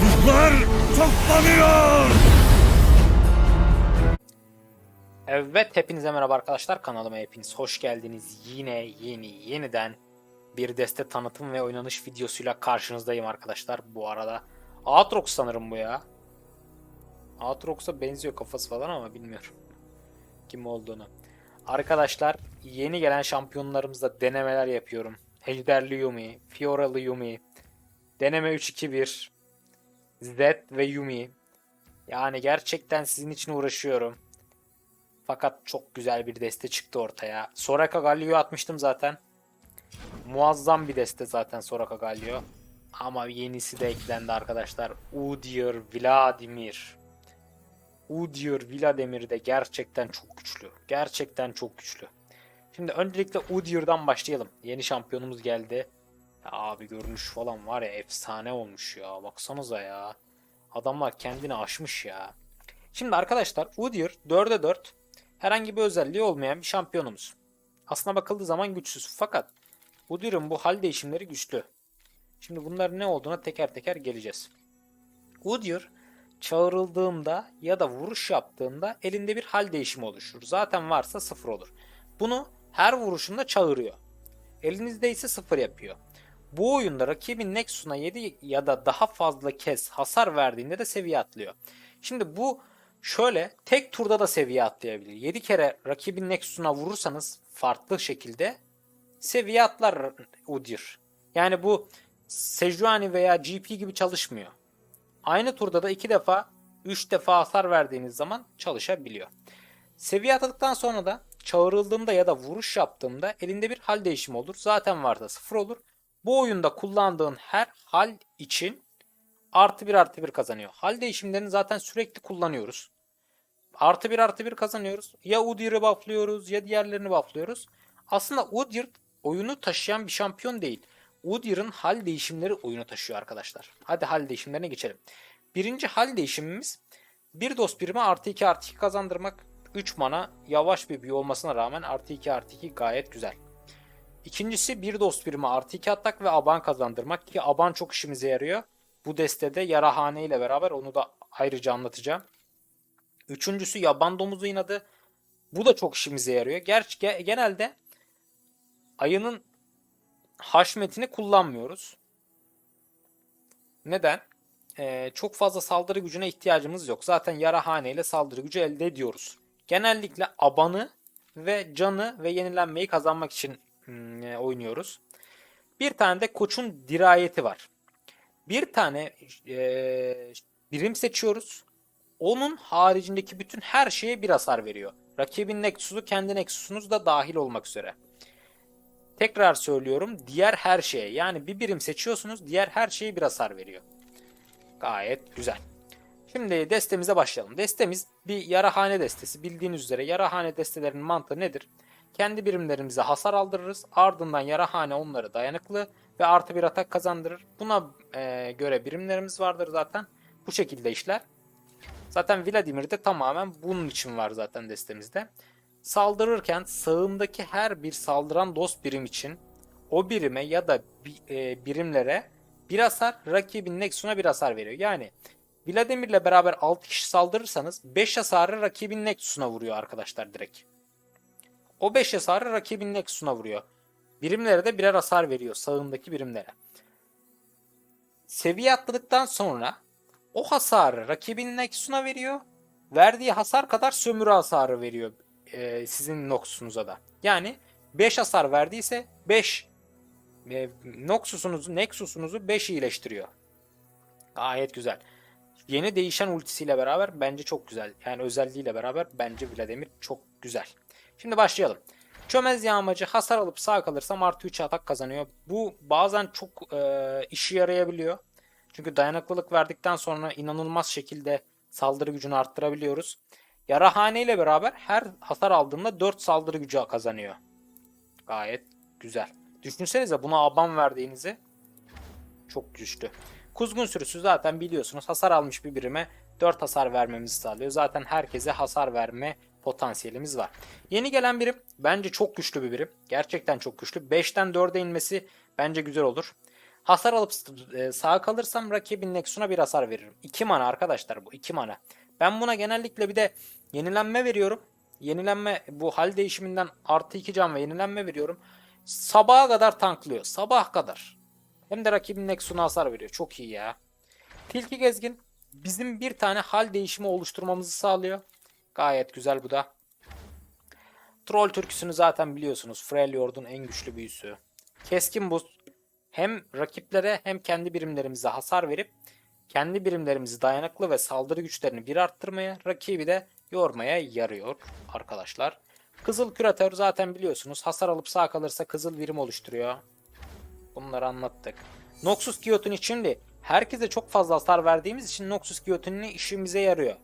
Ruhlar toplanıyor. Evet hepinize merhaba arkadaşlar kanalıma hepiniz hoş geldiniz. Yine yeni yeniden bir deste tanıtım ve oynanış videosuyla karşınızdayım arkadaşlar. Bu arada Aatrox sanırım bu ya. Aatrox'a benziyor kafası falan ama bilmiyorum kim olduğunu. Arkadaşlar yeni gelen şampiyonlarımızla denemeler yapıyorum. Ejderli Yumi, Fioralı Yumi, Deneme 3-2-1, Z ve Yumi. Yani gerçekten sizin için uğraşıyorum. Fakat çok güzel bir deste çıktı ortaya. Soraka Gallio'yu atmıştım zaten. Muazzam bir deste zaten Soraka Gallio. Ama yenisi de eklendi arkadaşlar. Udyr Vladimir. Udyr Vladimir de gerçekten çok güçlü. Gerçekten çok güçlü. Şimdi öncelikle Udyr'dan başlayalım. Yeni şampiyonumuz geldi. Abi görünüş falan var ya efsane olmuş ya. Baksanıza ya. Adamlar kendini aşmış ya. Şimdi arkadaşlar Udyr 4'e 4 herhangi bir özelliği olmayan bir şampiyonumuz. Aslına bakıldığı zaman güçsüz fakat Udyr'ın bu hal değişimleri güçlü. Şimdi bunların ne olduğuna teker teker geleceğiz. Udyr çağrıldığında ya da vuruş yaptığında elinde bir hal değişimi oluşur. Zaten varsa sıfır olur. Bunu her vuruşunda çağırıyor. Elinizde ise sıfır yapıyor. Bu oyunda rakibin Nexus'una 7 ya da daha fazla kez hasar verdiğinde de seviye atlıyor. Şimdi bu şöyle tek turda da seviye atlayabilir. 7 kere rakibin Nexus'una vurursanız farklı şekilde seviye atlar Udyr. Yani bu Sejuani veya GP gibi çalışmıyor. Aynı turda da 2 defa 3 defa hasar verdiğiniz zaman çalışabiliyor. Seviye atladıktan sonra da çağrıldığımda ya da vuruş yaptığımda elinde bir hal değişimi olur. Zaten varsa sıfır olur. Bu oyunda kullandığın her hal için artı bir artı bir kazanıyor. Hal değişimlerini zaten sürekli kullanıyoruz. Artı bir artı bir kazanıyoruz. Ya Udyr'ı bufflıyoruz ya diğerlerini bufflıyoruz. Aslında Udyr oyunu taşıyan bir şampiyon değil. Udyr'ın hal değişimleri oyunu taşıyor arkadaşlar. Hadi hal değişimlerine geçelim. Birinci hal değişimimiz bir dost birime artı 2 artı 2 kazandırmak. 3 mana yavaş bir büyü olmasına rağmen artı 2 artı 2 gayet güzel. İkincisi bir dost birime artı 2 atak ve aban kazandırmak ki aban çok işimize yarıyor. Bu destede yarahane ile beraber onu da ayrıca anlatacağım. Üçüncüsü yaban domuzu inadı. Bu da çok işimize yarıyor. Gerçi ge- genelde ayının haşmetini kullanmıyoruz. Neden? Ee, çok fazla saldırı gücüne ihtiyacımız yok. Zaten yarahane ile saldırı gücü elde ediyoruz. Genellikle abanı ve canı ve yenilenmeyi kazanmak için oynuyoruz. Bir tane de koçun dirayeti var. Bir tane e, birim seçiyoruz. Onun haricindeki bütün her şeye bir hasar veriyor. Rakibin Nexus'u kendi Nexus'unuz da dahil olmak üzere. Tekrar söylüyorum diğer her şeye yani bir birim seçiyorsunuz diğer her şeye bir hasar veriyor. Gayet güzel. Şimdi destemize başlayalım. Destemiz bir yarahane destesi. Bildiğiniz üzere yarahane destelerinin mantığı nedir? Kendi birimlerimize hasar aldırırız. Ardından yarahane onları dayanıklı ve artı bir atak kazandırır. Buna e, göre birimlerimiz vardır zaten. Bu şekilde işler. Zaten Vladimir de tamamen bunun için var zaten destemizde. Saldırırken sağındaki her bir saldıran dost birim için o birime ya da bi- e, birimlere bir hasar, rakibin Nexus'una bir hasar veriyor. Yani Vladimir'le beraber 6 kişi saldırırsanız 5 hasarı rakibin Nexus'una vuruyor arkadaşlar direkt. O 5 hasarı rakibin Nexus'una vuruyor. Birimlere de birer hasar veriyor sağındaki birimlere. Seviye atladıktan sonra o hasarı rakibin Nexus'una veriyor. Verdiği hasar kadar sömürü hasarı veriyor e, sizin Noxus'unuza da. Yani 5 hasar verdiyse 5 e, Noxus'unuzu, Nexus'unuzu 5 iyileştiriyor. Gayet güzel. Yeni değişen ultisiyle beraber bence çok güzel. Yani özelliğiyle beraber bence Vladimir çok güzel. Şimdi başlayalım. Çömez yağmacı hasar alıp sağ kalırsam artı 3 atak kazanıyor. Bu bazen çok e, işi yarayabiliyor. Çünkü dayanıklılık verdikten sonra inanılmaz şekilde saldırı gücünü arttırabiliyoruz. Yarahane ile beraber her hasar aldığında 4 saldırı gücü kazanıyor. Gayet güzel. Düşünsenize buna aban verdiğinizi çok güçlü. Kuzgun sürüsü zaten biliyorsunuz hasar almış bir birime 4 hasar vermemizi sağlıyor. Zaten herkese hasar verme potansiyelimiz var. Yeni gelen birim bence çok güçlü bir birim. Gerçekten çok güçlü. 5'ten 4'e inmesi bence güzel olur. Hasar alıp e, sağa kalırsam rakibin Nexus'una bir hasar veririm. 2 mana arkadaşlar bu 2 mana. Ben buna genellikle bir de yenilenme veriyorum. Yenilenme bu hal değişiminden artı 2 can ve yenilenme veriyorum. Sabaha kadar tanklıyor. Sabah kadar. Hem de rakibin Nexus'una hasar veriyor. Çok iyi ya. Tilki gezgin bizim bir tane hal değişimi oluşturmamızı sağlıyor. Gayet güzel bu da. Troll türküsünü zaten biliyorsunuz. Freljord'un en güçlü büyüsü. Keskin buz hem rakiplere hem kendi birimlerimize hasar verip kendi birimlerimizi dayanıklı ve saldırı güçlerini bir arttırmaya, rakibi de yormaya yarıyor arkadaşlar. Kızıl küratör zaten biliyorsunuz. Hasar alıp sağ kalırsa kızıl birim oluşturuyor. Bunları anlattık. Noxus Giyotini şimdi herkese çok fazla hasar verdiğimiz için Noxus Giyotini işimize yarıyor.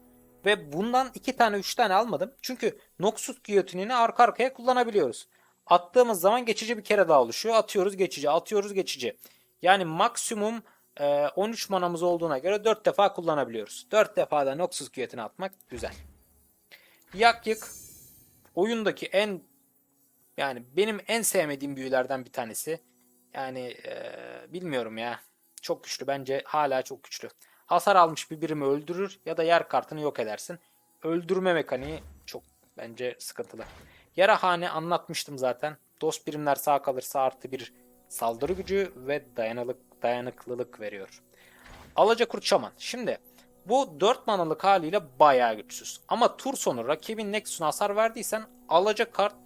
Ve bundan iki tane üç tane almadım. Çünkü Noxus Giyotinini arka arkaya kullanabiliyoruz. Attığımız zaman geçici bir kere daha oluşuyor. Atıyoruz geçici, atıyoruz geçici. Yani maksimum e, 13 manamız olduğuna göre 4 defa kullanabiliyoruz. 4 defa da Noxus Giyotini atmak güzel. Yak yık oyundaki en yani benim en sevmediğim büyülerden bir tanesi. Yani e, bilmiyorum ya. Çok güçlü. Bence hala çok güçlü. Hasar almış bir birimi öldürür ya da yer kartını yok edersin. Öldürme mekaniği çok bence sıkıntılı. Yarahane anlatmıştım zaten. Dost birimler sağ kalırsa artı bir saldırı gücü ve dayanıklık, dayanıklılık veriyor. Alaca Kurt Şaman. Şimdi bu 4 manalık haliyle bayağı güçsüz. Ama tur sonu rakibin Nexus'una hasar verdiysen alaca kart,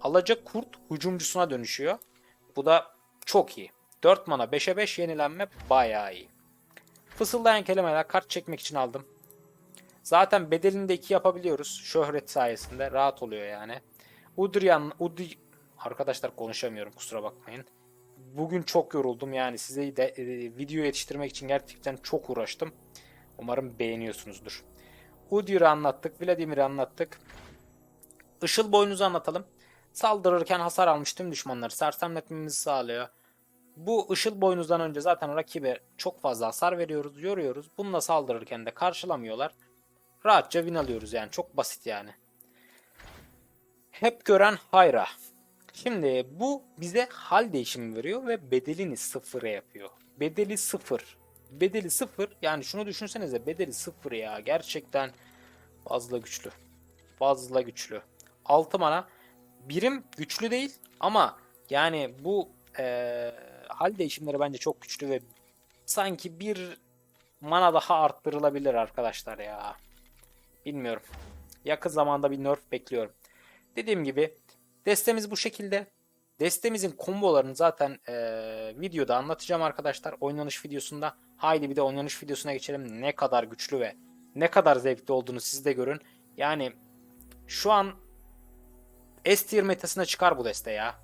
alaca kurt hücumcusuna dönüşüyor. Bu da çok iyi. 4 mana 5'e 5 yenilenme bayağı iyi. Fısıldayan kelimeler kart çekmek için aldım. Zaten bedelini de 2 yapabiliyoruz. Şöhret sayesinde rahat oluyor yani. Udryan, Udri... Arkadaşlar konuşamıyorum kusura bakmayın. Bugün çok yoruldum yani size de e, video yetiştirmek için gerçekten çok uğraştım. Umarım beğeniyorsunuzdur. Udyr'ı anlattık, Vladimir'i anlattık. Işıl boynuzu anlatalım. Saldırırken hasar almış tüm düşmanları sersemletmemizi sağlıyor. Bu ışıl boynuzdan önce zaten rakibe çok fazla hasar veriyoruz, yoruyoruz. Bununla saldırırken de karşılamıyorlar. Rahatça win alıyoruz yani. Çok basit yani. Hep gören hayra. Şimdi bu bize hal değişimi veriyor ve bedelini sıfıra yapıyor. Bedeli sıfır. Bedeli sıfır. Yani şunu düşünsenize bedeli sıfır ya. Gerçekten fazla güçlü. Fazla güçlü. 6 mana. Birim güçlü değil ama yani bu eee, hal değişimleri bence çok güçlü ve sanki bir mana daha arttırılabilir arkadaşlar ya. Bilmiyorum. Yakın zamanda bir nerf bekliyorum. Dediğim gibi destemiz bu şekilde. Destemizin kombolarını zaten eee, videoda anlatacağım arkadaşlar. Oynanış videosunda. Haydi bir de oynanış videosuna geçelim. Ne kadar güçlü ve ne kadar zevkli olduğunu siz de görün. Yani şu an S tier metasına çıkar bu deste ya.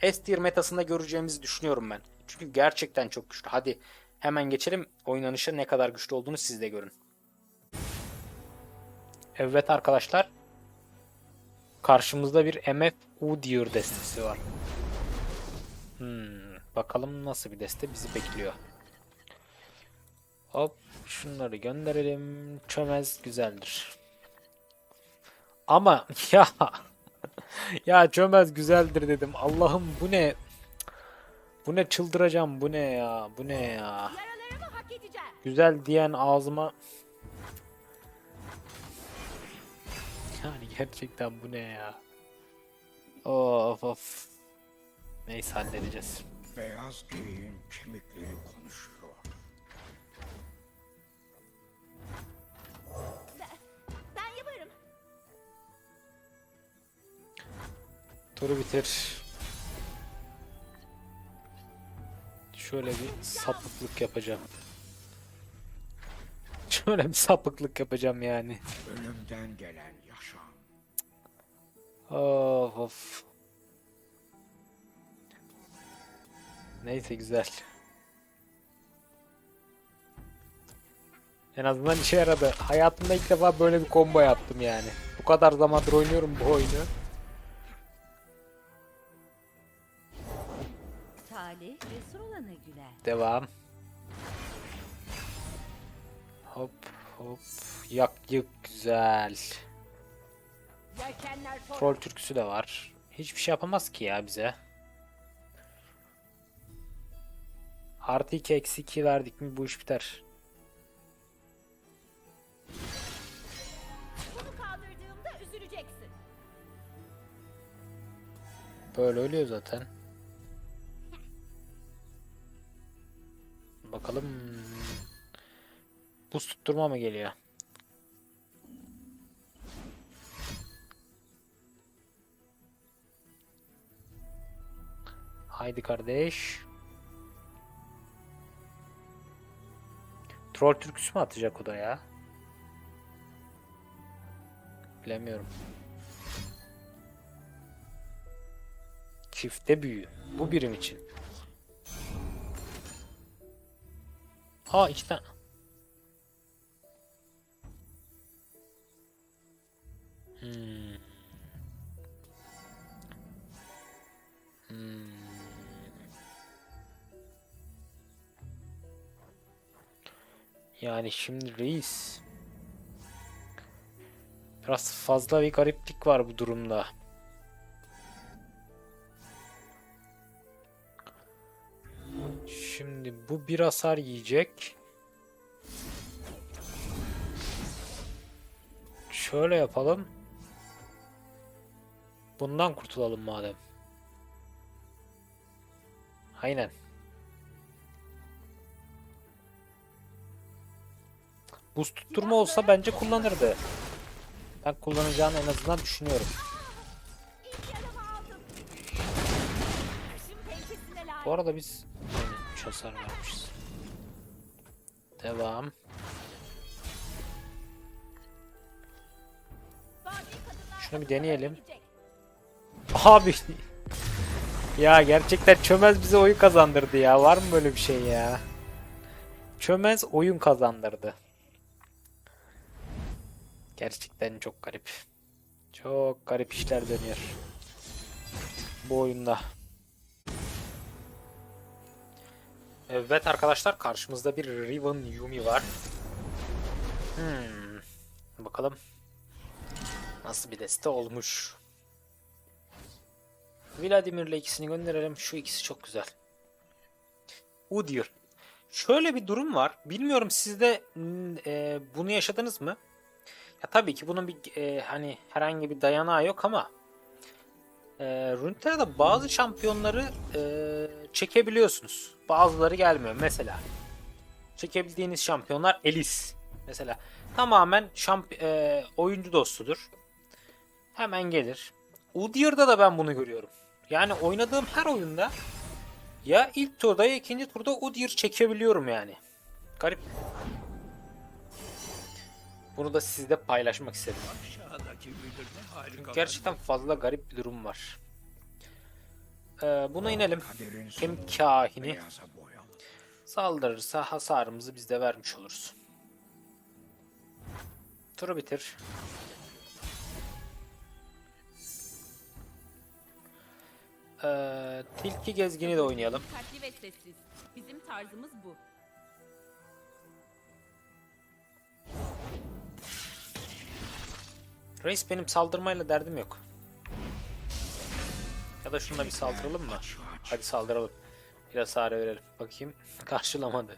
S tier metasında göreceğimizi düşünüyorum ben. Çünkü gerçekten çok güçlü. Hadi hemen geçelim oynanışa ne kadar güçlü olduğunu siz de görün. Evet arkadaşlar. Karşımızda bir MF Udyr destesi var. Hmm, bakalım nasıl bir deste bizi bekliyor. Hop şunları gönderelim. Çömez güzeldir. Ama ya ya çömez güzeldir dedim. Allah'ım bu ne? Bu ne çıldıracağım bu ne ya? Bu ne ya? Güzel diyen ağzıma yani gerçekten bu ne ya? Of of. Neyse halledeceğiz. Beyaz geyiğin kemikleri Turu bitir. Şöyle bir sapıklık yapacağım. Şöyle bir sapıklık yapacağım yani. Ölümden gelen yaşam. Of of. Neyse güzel. En azından işe yaradı. Hayatımda ilk defa böyle bir combo yaptım yani. Bu kadar zamandır oynuyorum bu oyunu. Devam. Hop hop. Yak yık güzel. Troll türküsü de var. Hiçbir şey yapamaz ki ya bize. Artı 2 eksi 2 verdik mi bu iş biter. Böyle ölüyor zaten. Bakalım. Buz tutturma mı geliyor? Haydi kardeş. Troll türküsü mü atacak o da ya? Bilemiyorum. Çifte büyü. Bu birim için. Aa iki tane. Hmm. Hmm. Yani şimdi reis. Biraz fazla bir gariplik var bu durumda. Bu bir hasar yiyecek. Şöyle yapalım. Bundan kurtulalım madem. Aynen. Buz tutturma olsa bence kullanırdı. Ben kullanacağını en azından düşünüyorum. Bu arada biz aynen 3 hasar vermişiz. Devam. Şunu bir deneyelim. Abi. Ya gerçekten çömez bize oyun kazandırdı ya. Var mı böyle bir şey ya? Çömez oyun kazandırdı. Gerçekten çok garip. Çok garip işler dönüyor. Bu oyunda. Evet arkadaşlar karşımızda bir Riven Yumi var. Hmm. Bakalım. Nasıl bir deste olmuş. Vladimir'le ikisini gönderelim. Şu ikisi çok güzel. Udyr. Şöyle bir durum var. Bilmiyorum siz de n- e, bunu yaşadınız mı? Ya tabii ki bunun bir e, hani herhangi bir dayanağı yok ama e, Runeterra'da bazı şampiyonları e, çekebiliyorsunuz. Bazıları gelmiyor. Mesela çekebildiğiniz şampiyonlar Elis. Mesela tamamen şamp e, oyuncu dostudur. Hemen gelir. Udyr'da da ben bunu görüyorum. Yani oynadığım her oyunda ya ilk turda ya ikinci turda Udyr çekebiliyorum yani. Garip. Bunu da sizle paylaşmak istedim. Ne harika. Çünkü gerçekten fazla garip bir durum var. Ee, buna inelim. Kaderin Kemik sonu kahini saldırırsa hasarımızı biz de vermiş oluruz. Turu bitir. Ee, tilki gezgini de oynayalım. Dikkatli ve sessiz. Bizim tarzımız bu. Reis benim saldırmayla derdim yok. Ya da şununla bir saldıralım mı? Hadi saldıralım. Biraz hasar verelim. Bakayım. Karşılamadı.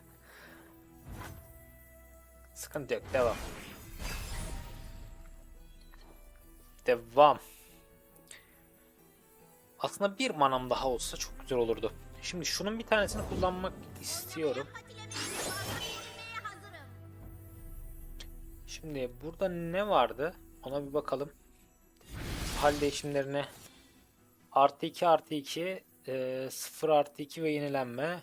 Sıkıntı yok. Devam. Devam. Aslında bir manam daha olsa çok güzel olurdu. Şimdi şunun bir tanesini kullanmak istiyorum. Şimdi burada ne vardı? Ona bir bakalım. Hal değişimlerine artı 2 artı 2 e, 0 artı 2 ve yenilenme.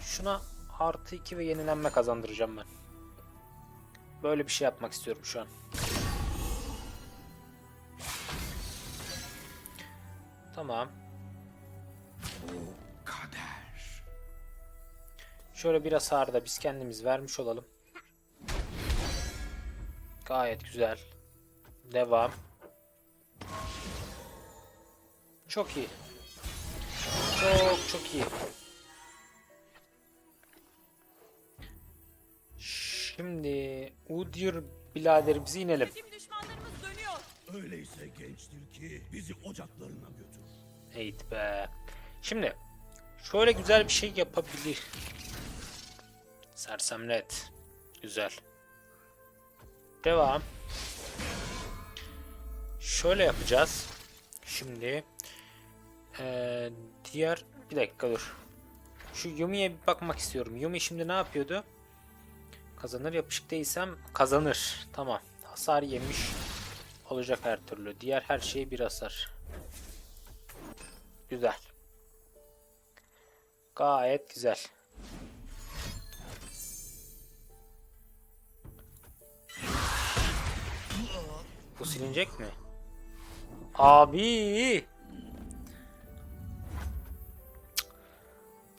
Şuna artı 2 ve yenilenme kazandıracağım ben. Böyle bir şey yapmak istiyorum şu an. Tamam. Kader. Şöyle bir hasarı da biz kendimiz vermiş olalım. Gayet güzel. Devam. Çok iyi. Çok çok iyi. Şimdi Udyr biraderimizi inelim. Bizim düşmanlarımız dönüyor. Öyleyse gençtir ki bizi ocaklarına götür. Eğit be. Şimdi Şöyle güzel bir şey yapabilir. Sersemlet. Güzel. Devam. Şöyle yapacağız. Şimdi eee, diğer bir dakika dur. Şu Yumi'ye bir bakmak istiyorum. Yumi şimdi ne yapıyordu? Kazanır yapışık değilsem kazanır. Tamam. Hasar yemiş olacak her türlü. Diğer her şeye bir hasar. Güzel. Gayet güzel. Silinecek mi? Abi.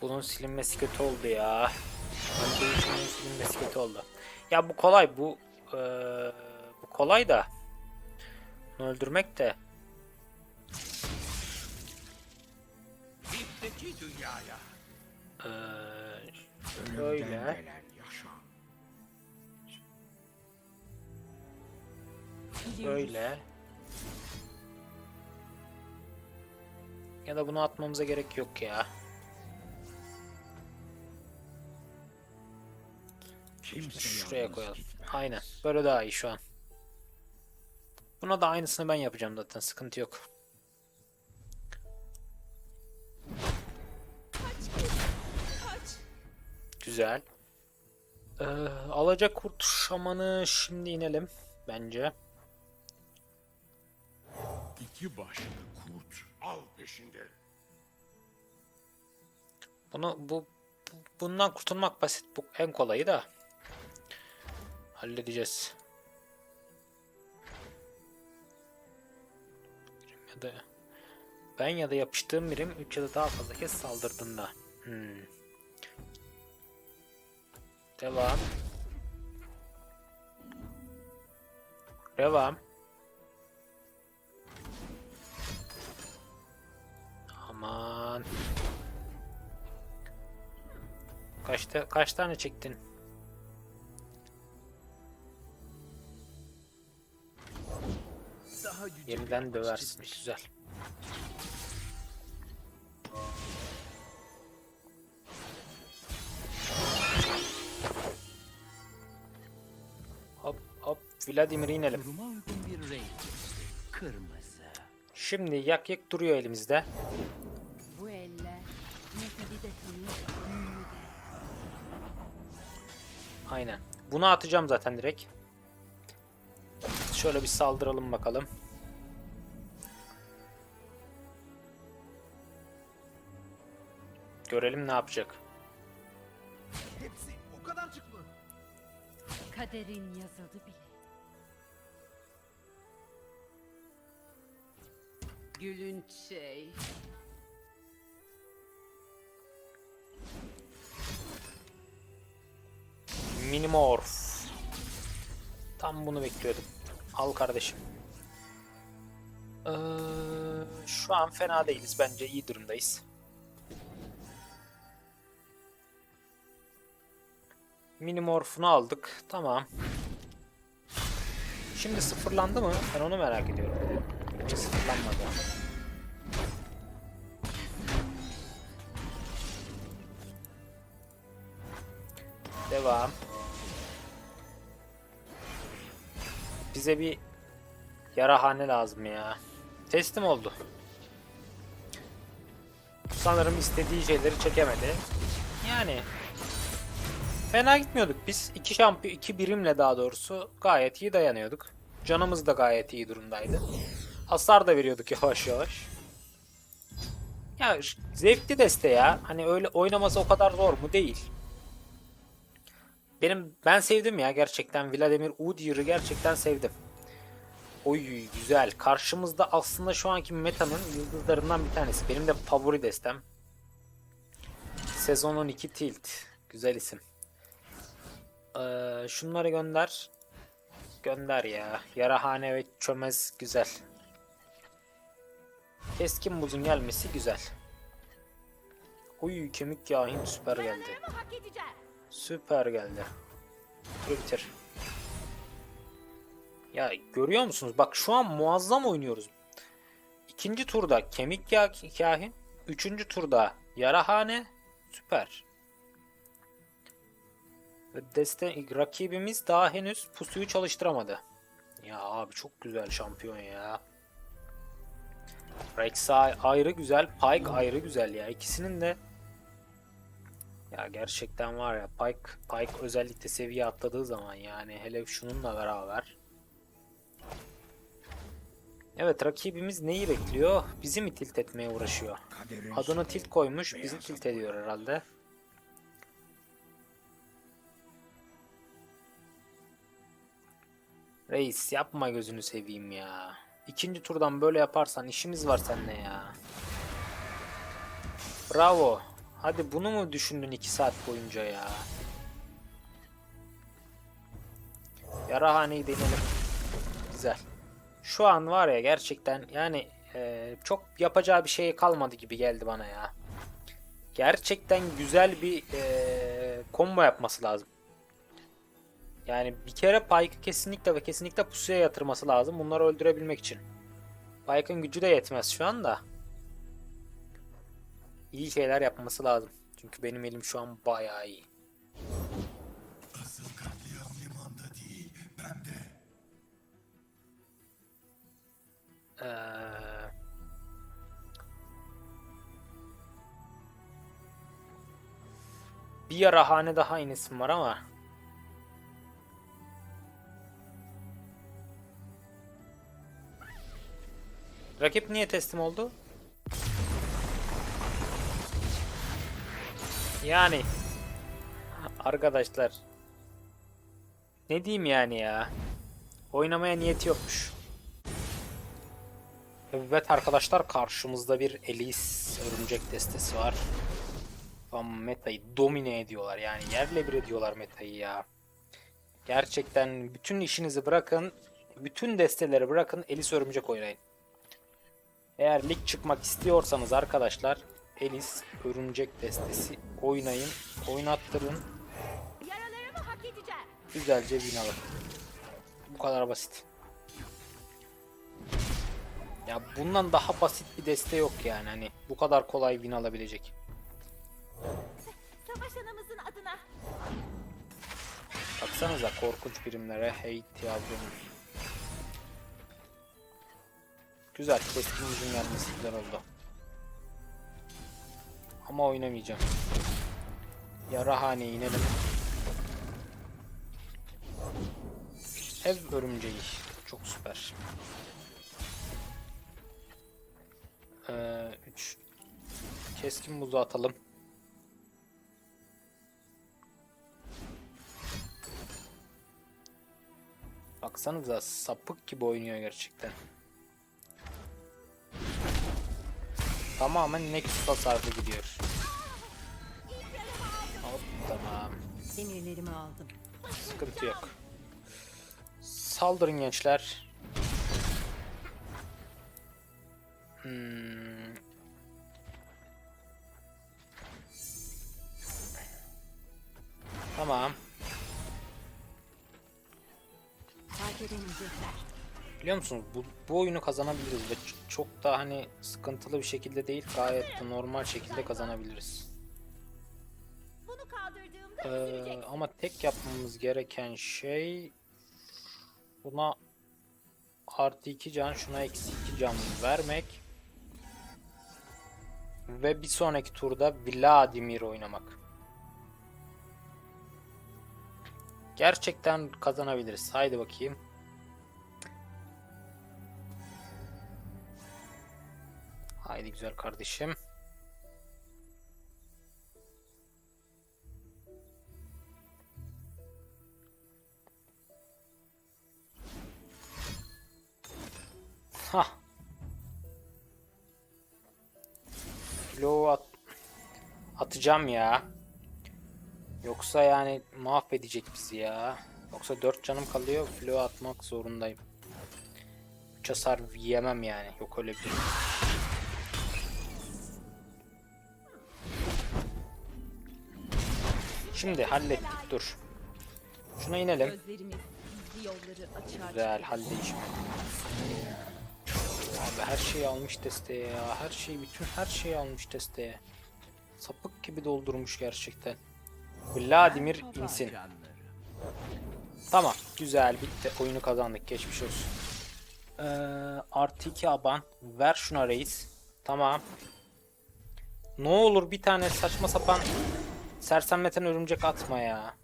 Bunun silinmesi kötü oldu ya. Bunun silinmesi kötü oldu. Ya bu kolay bu eee, bu kolay da bunu öldürmek de Dipteki dünyaya. Böyle ya da bunu atmamıza gerek yok ya. Kimse Şuraya yalnız koyalım. Aynen. Böyle daha iyi şu an. Buna da aynısını ben yapacağım zaten. Sıkıntı yok. Güzel. Ee, alacak kurt şamanı şimdi inelim bence. İki başlı kurt al peşinde. Bunu bu bu- bundan kurtulmak basit. Bu en kolayı da. Halledeceğiz. Ya da ben ya da yapıştığım birim 3 ya da daha fazla kez saldırdığında. Hmm. Devam. Devam. Aman. Kaçta kaç tane çektin? Yeniden döversin. Güzel. Hop hop Vladimir'e inelim. Şimdi yak yak duruyor elimizde. Aynen. Bunu atacağım zaten direkt. Şöyle bir saldıralım bakalım. Görelim ne yapacak. Hepsi o kadarcık mı? Kaderin yazıldı bile. Gülünç şey. Minimorph. Tam bunu bekliyordum. Al kardeşim. Ee, şu an fena değiliz. Bence iyi durumdayız. Minimorph'unu aldık. Tamam. Şimdi sıfırlandı mı? Ben onu merak ediyorum. Hiç sıfırlanmadı. Devam. Bize bir yarahane lazım ya. Teslim oldu. Sanırım istediği şeyleri çekemedi. Yani fena gitmiyorduk biz. İki şampiyon, iki birimle daha doğrusu gayet iyi dayanıyorduk. Canımız da gayet iyi durumdaydı. Hasar da veriyorduk yavaş yavaş. Ya zevkli deste ya. Hani öyle oynaması o kadar zor mu? Değil. Benim ben sevdim ya gerçekten Vladimir Udyr'ı gerçekten sevdim. Oy güzel. Karşımızda aslında şu anki metanın yıldızlarından bir tanesi. Benim de favori destem. Sezon 12 Tilt. Güzel isim. Ee, şunları gönder. Gönder ya. Yarahane ve çömez güzel. Keskin buzun gelmesi güzel. Uy kemik yağın süper geldi. Süper geldi. Dur bitir. Ya görüyor musunuz? Bak şu an muazzam oynuyoruz. İkinci turda kemik ya kahin. Üçüncü turda yarahane. Süper. Ve Deste rakibimiz daha henüz pusuyu çalıştıramadı. Ya abi çok güzel şampiyon ya. Rex ayrı güzel, Pike ayrı güzel ya. İkisinin de ya gerçekten var ya Pike, Pike özellikle seviye atladığı zaman yani hele şununla beraber. Evet rakibimiz neyi bekliyor? Bizi mi tilt etmeye uğraşıyor? Adını tilt koymuş, bizi tilt ediyor herhalde. Reis yapma gözünü seveyim ya. İkinci turdan böyle yaparsan işimiz var seninle ya. Bravo. Hadi bunu mu düşündün iki saat boyunca ya? Yarahaneyi denelim. Güzel. Şu an var ya gerçekten yani e, çok yapacağı bir şey kalmadı gibi geldi bana ya. Gerçekten güzel bir e, combo yapması lazım. Yani bir kere Pike'ı kesinlikle ve kesinlikle pusuya yatırması lazım bunları öldürebilmek için. Pike'ın gücü de yetmez şu anda. İyi şeyler yapması lazım. Çünkü benim elim şu an bayağı iyi. Asıl katliam limanda değil, bende. Ee, bir yarahane daha inesim var ama Rakip niye teslim oldu? Yani arkadaşlar ne diyeyim yani ya oynamaya niyeti yokmuş. Evet arkadaşlar karşımızda bir Elise örümcek destesi var. Ama metayı domine ediyorlar yani yerle bir ediyorlar metayı ya. Gerçekten bütün işinizi bırakın, bütün desteleri bırakın Elise örümcek oynayın. Eğer lig çıkmak istiyorsanız arkadaşlar Elise örümcek destesi oynayın, oynattırın. Güzelce win alın. Bu kadar basit. Ya bundan daha basit bir deste yok yani hani bu kadar kolay win alabilecek. Savaş anamızın adına. Baksanıza korkunç birimlere hate yavrum. Güzel keskin hücum gelmesi güzel oldu. Ama oynamayacağım. Yarahane inelim. Ev örümceği. Çok süper. 3 Keskin buzu atalım. Baksanıza sapık gibi oynuyor gerçekten. Tamamen Nexus hasarlı gidiyor. Hop tamam. Emirlerimi aldım. Sıkıntı yok. Saldırın gençler. Hmm. Tamam. Fark edemeyecekler. Biliyor musunuz bu, bu oyunu kazanabiliriz ve çok da hani sıkıntılı bir şekilde değil gayet de normal şekilde kazanabiliriz. Ee, ama tek yapmamız gereken şey buna artı 2 can şuna eksi 2 can vermek ve bir sonraki turda Vladimir oynamak. Gerçekten kazanabiliriz. Haydi bakayım. Haydi güzel kardeşim. Hah. Blow at atacağım ya. Yoksa yani mahvedecek bizi ya. Yoksa 4 canım kalıyor. Flow atmak zorundayım. 3 hasar yemem yani. Yok öyle bir şey. Şimdi hallettik dur. Şuna inelim. Güzel halledişim. Abi her şeyi almış desteğe ya. Her şeyi bütün her şeyi almış desteğe. Sapık gibi doldurmuş gerçekten. Vladimir insin. Tamam güzel bitti. Oyunu kazandık geçmiş olsun. Ee, artı 2 aban. Ver şuna reis. Tamam. Ne olur bir tane saçma sapan sersemleten örümcek atma ya.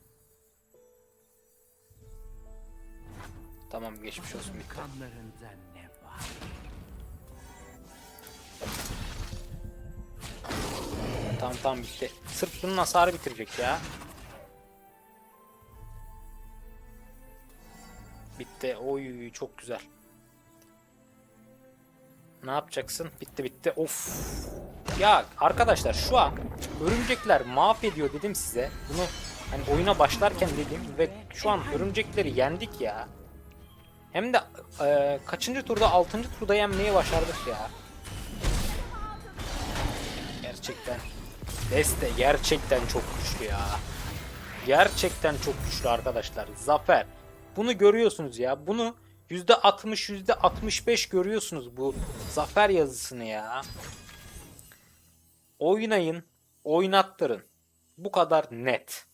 Tamam geçmiş olsun var? Tamam tamam bitti. Sırf bunun hasarı bitirecek ya. Bitti. Oy çok güzel. Ne yapacaksın? Bitti bitti. Of. Ya arkadaşlar şu an örümcekler mahvediyor dedim size. Bunu hani oyuna başlarken dedim ve şu an örümcekleri yendik ya. Hem de e, kaçıncı turda? Altıncı turda yenmeyi başardık ya. Gerçekten. Deste gerçekten çok güçlü ya. Gerçekten çok güçlü arkadaşlar. Zafer. Bunu görüyorsunuz ya. Bunu %60 %65 görüyorsunuz bu zafer yazısını ya. Oynayın, oynattırın. Bu kadar net.